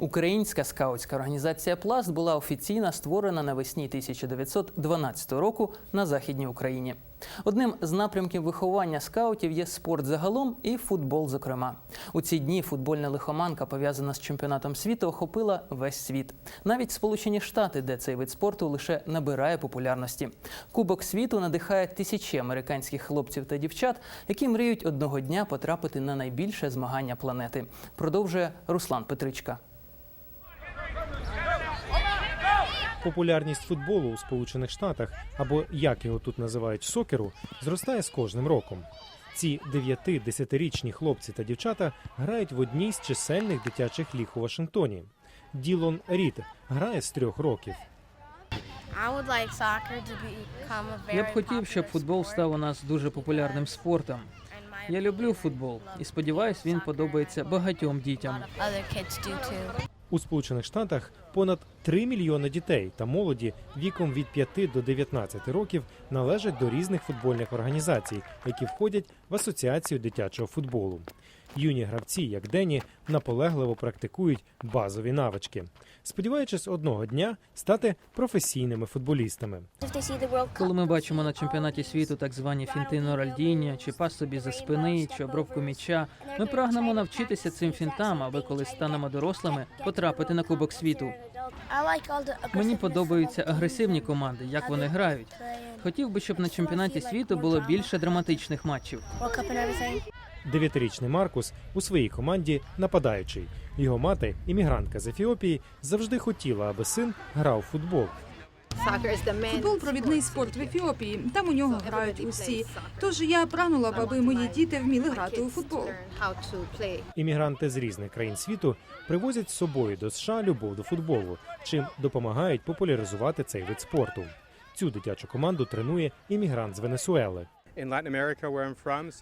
Українська скаутська організація Пласт була офіційно створена навесні 1912 року на західній Україні. Одним з напрямків виховання скаутів є спорт загалом і футбол. Зокрема, у ці дні футбольна лихоманка, пов'язана з чемпіонатом світу, охопила весь світ. Навіть Сполучені Штати, де цей вид спорту лише набирає популярності. Кубок світу надихає тисячі американських хлопців та дівчат, які мріють одного дня потрапити на найбільше змагання планети. Продовжує Руслан Петричка. Популярність футболу у Сполучених Штатах, або як його тут називають сокеру, зростає з кожним роком. Ці 9-10-річні хлопці та дівчата грають в одній з чисельних дитячих ліг у Вашингтоні. Ділон Рід грає з трьох років. Я б хотів, щоб футбол став у нас дуже популярним спортом. Я люблю футбол і сподіваюсь, він подобається багатьом дітям. У Сполучених Штатах понад 3 мільйони дітей та молоді віком від 5 до 19 років належать до різних футбольних організацій, які входять в асоціацію дитячого футболу. Юні гравці, як Дені, наполегливо практикують базові навички, сподіваючись одного дня стати професійними футболістами. Коли ми бачимо на чемпіонаті світу так звані фінти Норальдіння, чи пас собі за спини, чи обробку м'яча, ми прагнемо навчитися цим фінтам, аби коли станемо дорослими, потрапити на Кубок світу. Мені подобаються агресивні команди, як вони грають. Хотів би, щоб на чемпіонаті світу було більше драматичних матчів. Дев'ятирічний Маркус у своїй команді нападаючий. Його мати, іммігрантка з Ефіопії, завжди хотіла, аби син грав у футбол. Футбол провідний спорт в Ефіопії. Там у нього грають усі. Тож я прагнула б, аби мої діти вміли грати у футбол. Іммігранти з різних країн світу привозять з собою до США любов до футболу, чим допомагають популяризувати цей вид спорту. Цю дитячу команду тренує іммігрант з Венесуели.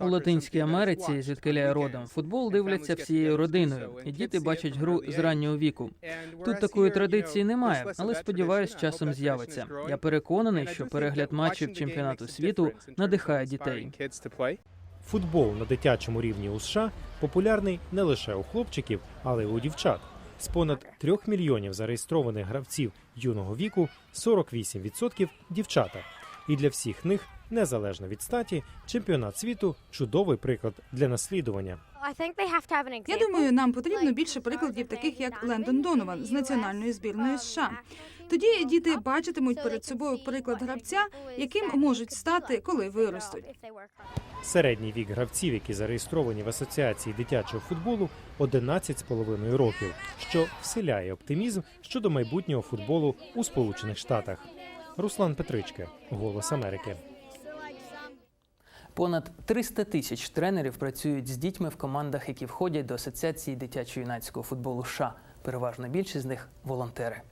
У Латинській Америці, звідки я родом, футбол дивляться всією родиною, і діти бачать гру з раннього віку. Тут такої традиції немає, але сподіваюсь, часом з'явиться. Я переконаний, що перегляд матчів чемпіонату світу надихає дітей. Футбол на дитячому рівні у США популярний не лише у хлопчиків, але й у дівчат. З понад трьох мільйонів зареєстрованих гравців юного віку 48% – дівчата. І для всіх них, незалежно від статі, чемпіонат світу чудовий приклад для наслідування. Я думаю, нам потрібно більше прикладів, таких як Лендон Донован з національної збірної США. Тоді діти бачитимуть перед собою приклад гравця, яким можуть стати, коли виростуть. Середній вік гравців, які зареєстровані в асоціації дитячого футболу, 11,5 років, що вселяє оптимізм щодо майбутнього футболу у Сполучених Штатах. Руслан Петричка, Голос Америки. Понад 300 тисяч тренерів працюють з дітьми в командах, які входять до асоціації дитячо-юнацького футболу США. Переважна більшість з них волонтери.